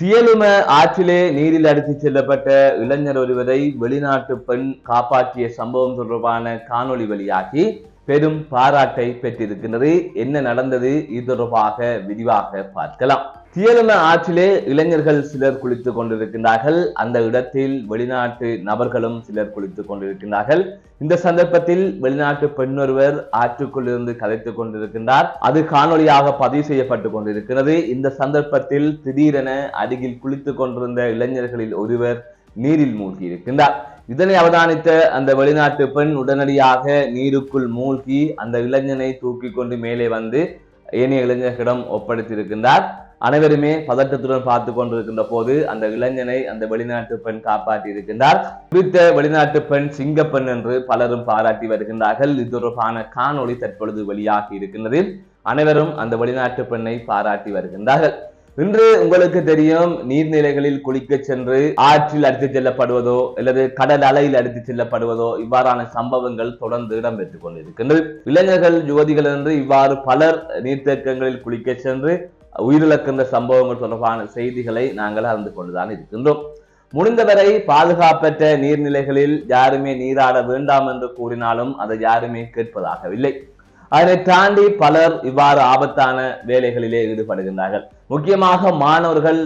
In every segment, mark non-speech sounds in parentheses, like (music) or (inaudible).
தியலும ஆற்றிலே நீரில் அடித்துச் செல்லப்பட்ட இளைஞர் ஒருவரை வெளிநாட்டு பெண் காப்பாற்றிய சம்பவம் தொடர்பான காணொளி வழியாகி பெரும் பாராட்டை பெற்றிருக்கின்றது. என்ன நடந்தது? இது தொடர்பாக விரிவாக பார்க்கலாம். தியலும ஆற்றிலே இளைஞர்கள் சிலர் குளித்துக் கொண்டிருக்கின்றார்கள். அந்த இடத்தில் வெளிநாட்டு நபர்களும் சிலர் குளித்துக் கொண்டிருக்கின்றார்கள். இந்த சந்தர்ப்பத்தில் வெளிநாட்டு பெண்ணொருவர் ஆற்றுக்குள் இருந்து கதைத்துக் கொண்டிருக்கின்றார். அது காணொளியாக பதிவு செய்யப்பட்டு கொண்டிருக்கிறது. இந்த சந்தர்ப்பத்தில் திடீரென அருகில் குளித்துக் கொண்டிருந்த இளைஞர்களில் ஒருவர் நீரில் மூழ்கி இருக்கின்றார். இதனை அவதானித்த அந்த வெளிநாட்டு பெண் உடனடியாக நீருக்குள் மூழ்கி அந்த இளைஞனை தூக்கி கொண்டு மேலே வந்து ஏனைய இளைஞர்களிடம் ஒப்படைத்திருக்கின்றார். அனைவருமே பதட்டத்துடன் பார்த்து கொண்டிருக்கின்ற போது அந்த இளைஞனை அந்த வெளிநாட்டு பெண் காப்பாற்றி இருக்கின்றார். குறித்த வெளிநாட்டு பெண் சிங்கப்பெண் என்று பலரும் பாராட்டி வருகின்றார்கள். இது தொடர்பான காணொளி தற்பொழுது வெளியாகி இருக்கின்றது. அனைவரும் அந்த வெளிநாட்டு பெண்ணை பாராட்டி வருகின்றார்கள். இன்று உங்களுக்கு தெரியும் நீர்நிலைகளில் குளிக்க சென்று ஆற்றில் அடித்துச் செல்லப்படுவதோ அல்லது கடல் அலையில் அடித்துச் செல்லப்படுவதோ இவ்வாறான சம்பவங்கள் தொடர்ந்து இடம்பெற்றுக் கொண்டிருக்கின்றது. இளைஞர்கள் யுவதிகள் என்று இவ்வாறு பலர் நீர்த்தேக்கங்களில் குளிக்க சென்று உயிரிழக்கின்ற சம்பவங்கள் தொடர்பான செய்திகளை நாங்கள் அறிந்து கொண்டுதான் இருக்கின்றோம். முடிந்தவரை பாதுகாப்பற்ற நீர்நிலைகளில் யாருமே நீராட வேண்டாம் என்று கூறினாலும் அதை யாருமே கேட்பதாகவில்லை. அதனை தாண்டி பலர் இவ்வாறு ஆபத்தான வேலைகளிலே ஈடுபடுகின்றார்கள். முக்கியமாக மாணவர்கள்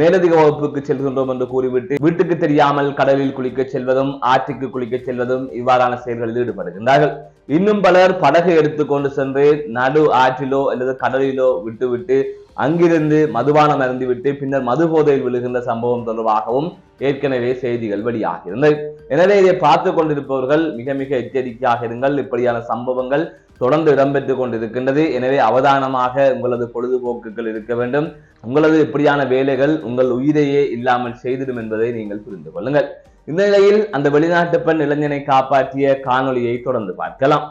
மேலதிக வகுப்புக்கு செல்கின்றோம் என்று கூறிவிட்டு வீட்டுக்கு தெரியாமல் கடலில் குளிக்க செல்வதும் ஆற்றுக்கு குளிக்க செல்வதும் இவ்வாறான செயல்களில் ஈடுபடுகின்றார்கள். இன்னும் பலர் படகு எடுத்துக்கொண்டு சென்று நடு ஆற்றிலோ அல்லது கடலிலோ விட்டுவிட்டு அங்கிருந்து மதுபானம் அருந்திவிட்டு பின்னர் மது போதையில் விழுகின்ற சம்பவம் தொடர்பாகவும் ஏற்கனவே செய்திகள் வெளியாகியிருந்தது. எனவே இதை பார்த்து கொண்டிருப்பவர்கள் மிக மிக எச்சரிக்கையாக இருங்கள். இப்படியான சம்பவங்கள் தொடர்ந்து இடம்பெற்றுக் கொண்டிருக்கின்றது. எனவே அவதானமாக உங்களது பொழுதுபோக்குகள் இருக்க வேண்டும். உங்களது இப்படியான வேலைகள் உங்கள் உயிரையே இல்லாமல் செய்திடும் என்பதை நீங்கள் புரிந்து கொள்ளுங்கள். இந்த நிலையில் அந்த வெளிநாட்டு பெண் இளைஞனை காப்பாற்றிய காணொலியை தொடர்ந்து பார்க்கலாம்.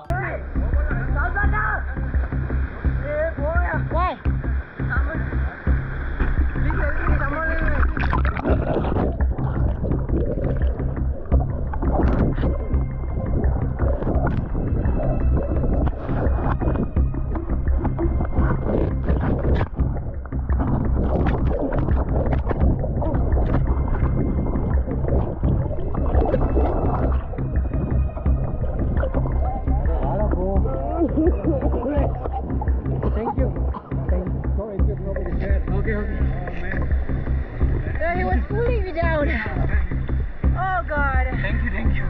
Was pulling me down. Oh God. Thank you, thank you.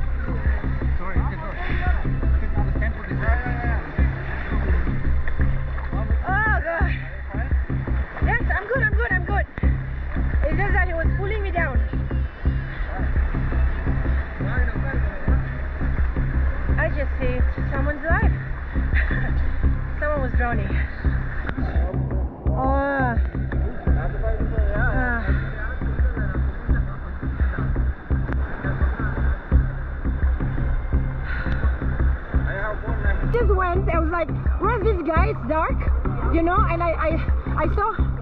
Sorry, okay, sorry. Couldn't understand what they said. Oh God. Yes, I'm good. I'm good. I'm good. It's just that he was pulling me down. I just saved someone's life. (laughs) Someone was drowning. Oh. I was like, "Where's this guy? It's dark, you know." And I, I, I saw